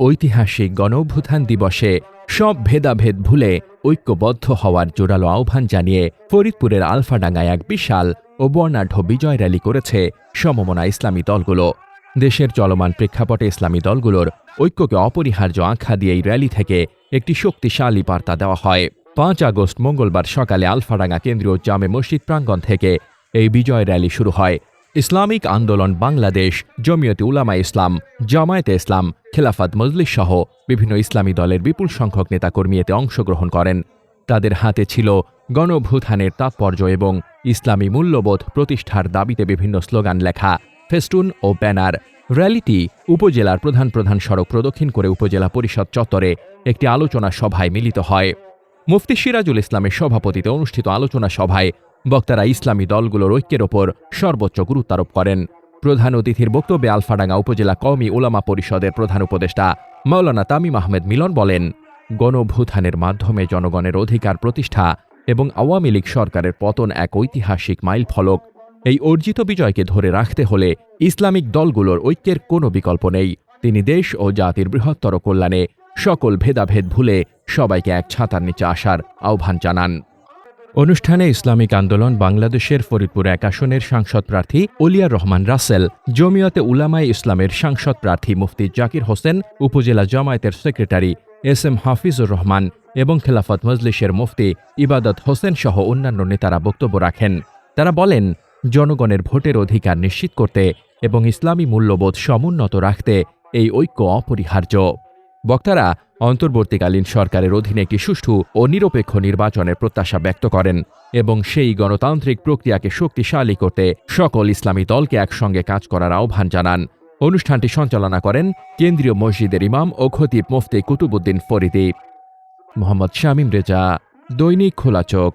ঐতিহাসিক গণঅভ্যুত্থান দিবসে সব ভেদাভেদ ভুলে ঐক্যবদ্ধ হওয়ার জোরালো আহ্বান জানিয়ে ফরিদপুরের আলফাডাঙ্গায় এক বিশাল ও বর্ণাঢ্য বিজয় র্যালি করেছে সমমনা ইসলামী দলগুলো। দেশের চলমান প্রেক্ষাপটে ইসলামী দলগুলোর ঐক্যকে অপরিহার্য আখ্যা দিয়ে এই র্যালি থেকে একটি শক্তিশালী বার্তা দেওয়া হয়। পাঁচ আগস্ট মঙ্গলবার সকালে আলফাডাঙ্গা কেন্দ্রীয় জামে মসজিদ প্রাঙ্গণ থেকে এই বিজয় র্যালি শুরু হয়। ইসলামিক আন্দোলন বাংলাদেশ, জমিয়তে উলামা ইসলাম, জামায়াতে ইসলাম, খেলাফাত মজলিস সহ বিভিন্ন ইসলামী দলের বিপুল সংখ্যক নেতাকর্মী এতে অংশগ্রহণ করেন। তাদের হাতে ছিল গণভূথানের তাৎপর্য এবং ইসলামী মূল্যবোধ প্রতিষ্ঠার দাবিতে বিভিন্ন স্লোগান লেখা, ফেস্টুন ও ব্যানার। র্যালিটি উপজেলার প্রধান প্রধান সড়ক প্রদক্ষিণ করে উপজেলা পরিষদ চত্বরে একটি আলোচনা সভায় মিলিত হয়। মুফতি সিরাজুল ইসলামের সভাপতিতে অনুষ্ঠিত আলোচনা সভায় বক্তারা ইসলামী দলগুলোর ঐক্যের ওপর সর্বোচ্চ গুরুত্বারোপ করেন। প্রধান অতিথির বক্তব্যে আলফাডাঙ্গা উপজেলা কওমি ওলামা পরিষদের প্রধান উপদেষ্টা মাওলানা তামিম আহমেদ মিলন বলেন গণভূথানের মাধ্যমে জনগণের অধিকার প্রতিষ্ঠা এবং আওয়ামী লীগ সরকারের পতন এক ঐতিহাসিক মাইল ফলক। এই অর্জিত বিজয়কে ধরে রাখতে হলে ইসলামিক দলগুলোর ঐক্যের কোনো বিকল্প নেই। তিনি দেশ ও জাতির বৃহত্তর কল্যাণে সকল ভেদাভেদ ভুলে সবাইকে এক ছাতার নিচে আসার আহ্বান জানান। অনুষ্ঠানে ইসলামিক আন্দোলন বাংলাদেশের ফরিদপুর এক আসনের সাংসদ প্রার্থী ওলিয়ার রহমান রাসেল, জমিয়তে উলামায়ে ইসলামের সাংসদ প্রার্থী মুফতি জাকির হোসেন, উপজেলা জামায়াতের secretary S M Hafizur Rahman এবং খেলাফত মজলিসের মুফতি ইবাদত হোসেন সহ অন্যান্য নেতারা বক্তব্য রাখেন। তারা বলেন, জনগণের ভোটের অধিকার নিশ্চিত করতে এবং ইসলামী মূল্যবোধ সমুন্নত রাখতে এই ঐক্য অপরিহার্য। বক্তারা অন্তর্বর্তীকালীন সরকারের অধীনে একটি সুষ্ঠু ও নিরপেক্ষ নির্বাচনের প্রত্যাশা ব্যক্ত করেন এবং সেই গণতান্ত্রিক প্রক্রিয়াকে শক্তিশালী করতে সকল ইসলামী দলকে একসঙ্গে কাজ করার আহ্বান জানান। অনুষ্ঠানটি সঞ্চালনা করেন কেন্দ্রীয় মসজিদের ইমাম ও খতিব মুফতি কুতুবুদ্দিন ফরিদি। মোহাম্মদ শামীম রেজা, দৈনিক খোলা চোখ।